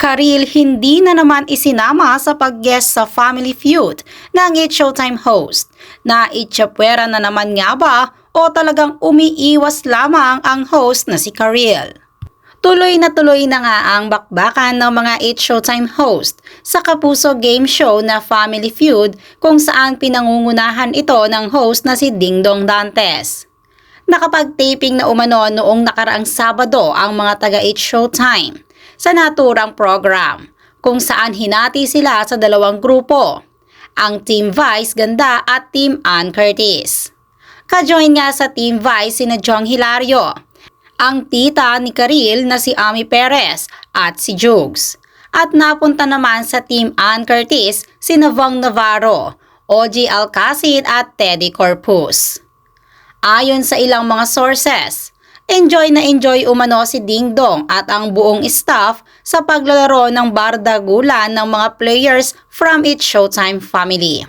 Karil hindi na naman isinama sa pag-guest sa Family Feud ng It Showtime host na itsapwera na naman nga ba o talagang umiiwas lamang ang host na si Karil. Tuloy na tuloy na nga ang bakbakan ng mga It Showtime host sa Kapuso game show na Family Feud kung saan pinangungunahan ito ng host na si Dingdong Dantes. Nakapag-taping na umano noong nakaraang Sabado ang mga taga It Showtime sa naturang program kung saan hinati sila sa dalawang grupo, ang Team Vice Ganda at Team Ann Curtis. Kajoin nga sa Team Vice sina Jong Hilario, ang tita ni Karil na si Ami Perez at si Jugs. At napunta naman sa Team Ann Curtis si Navong Navarro, OG Alcacid at Teddy Corpus. Ayon sa ilang mga sources, enjoy na enjoy umano si Ding Dong at ang buong staff sa paglalaro ng bardagulan ng mga players from its Showtime family.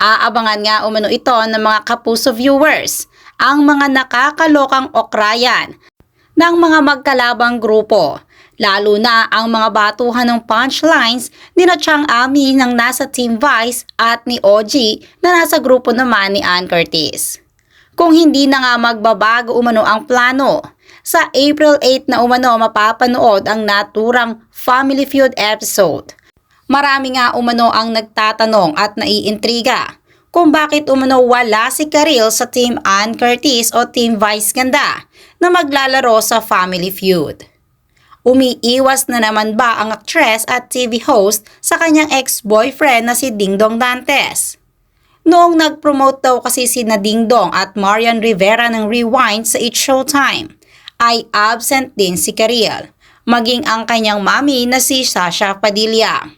Aabangan nga umano ito ng mga kapuso viewers ang mga nakakalokang okrayan ng mga magkalabang grupo, lalo na ang mga batuhan ng punchlines ni na Chang Ami ng nasa Team Vice at ni OG na nasa grupo naman ni Ann Curtis. Kung hindi na nga magbabago umano ang plano, sa April 8 na umano mapapanood ang naturang Family Feud episode. Marami nga umano ang nagtatanong at naiintriga kung bakit umano wala si Karil sa Team Ann Curtis o Team Vice Ganda na maglalaro sa Family Feud. Umiiwas na naman ba ang actress at TV host sa kanyang ex-boyfriend na si Dingdong Dantes? Noong nag-promote daw kasi si Nading Dong at Marian Rivera ng Rewind sa It's Showtime, ay absent din si Karil, maging ang kanyang mami na si Sasha Padilla.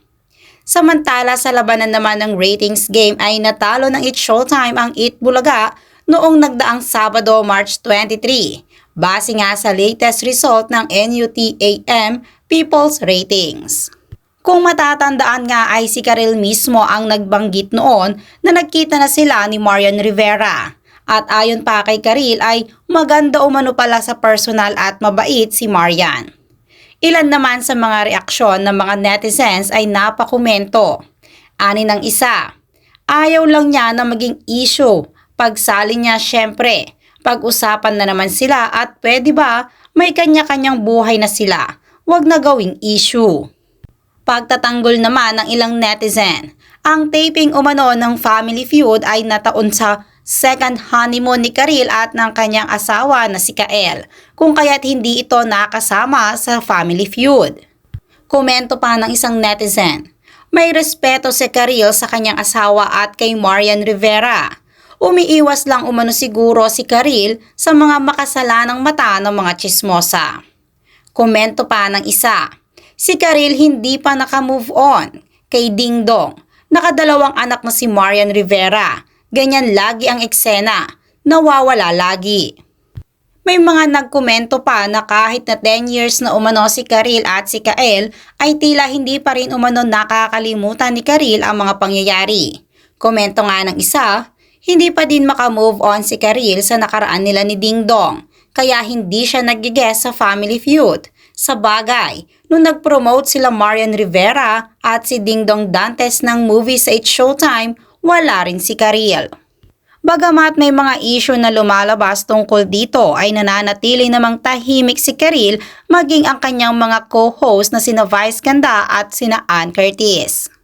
Samantala sa labanan naman ng ratings game ay natalo ng It's Showtime ang It Bulaga noong nagdaang Sabado, March 23, base nga sa latest result ng NUTAM People's Ratings. Kung matatandaan nga ay si Karil mismo ang nagbanggit noon na nagkita na sila ni Marian Rivera. At ayon pa kay Karil ay maganda umano pala sa personal at mabait si Marian. Ilan naman sa mga reaksyon ng mga netizens ay napakomento. Ani ng isa, ayaw lang niya na maging issue. Pagsali niya syempre, pag-usapan na naman sila at pwede ba may kanya-kanyang buhay na sila. Huwag na gawing issue. Pagtatanggol naman ng ilang netizen, ang taping umano ng Family Feud ay nataon sa second honeymoon ni Karil at ng kanyang asawa na si Kael, kung kaya't hindi ito nakasama sa Family Feud. Komento pa ng isang netizen, may respeto si Karil sa kanyang asawa at kay Marian Rivera. Umiiwas lang umano siguro si Karil sa mga makasalanang mata ng mga chismosa. Komento pa ng isa, Si Karil hindi pa naka-move on kay Ding Dong. Nakadalawang anak na si Marian Rivera. Ganyan lagi ang eksena. Nawawala lagi. May mga nagkomento pa na kahit na 10 years na umano si Karil at si Kael ay tila hindi pa rin umano nakakalimutan ni Karil ang mga pangyayari. Komento nga ng isa, hindi pa din makamove on si Karil sa nakaraan nila ni Ding Dong kaya hindi siya nag-guest sa Family Feud. Sa bagay, nung nag-promote sila Marian Rivera at si Dingdong Dantes ng movie sa It's Showtime, wala rin si Karil. Bagamat may mga issue na lumalabas tungkol dito ay nananatili namang tahimik si Karil maging ang kanyang mga co-host na sina Vice Ganda at sina Ann Curtis.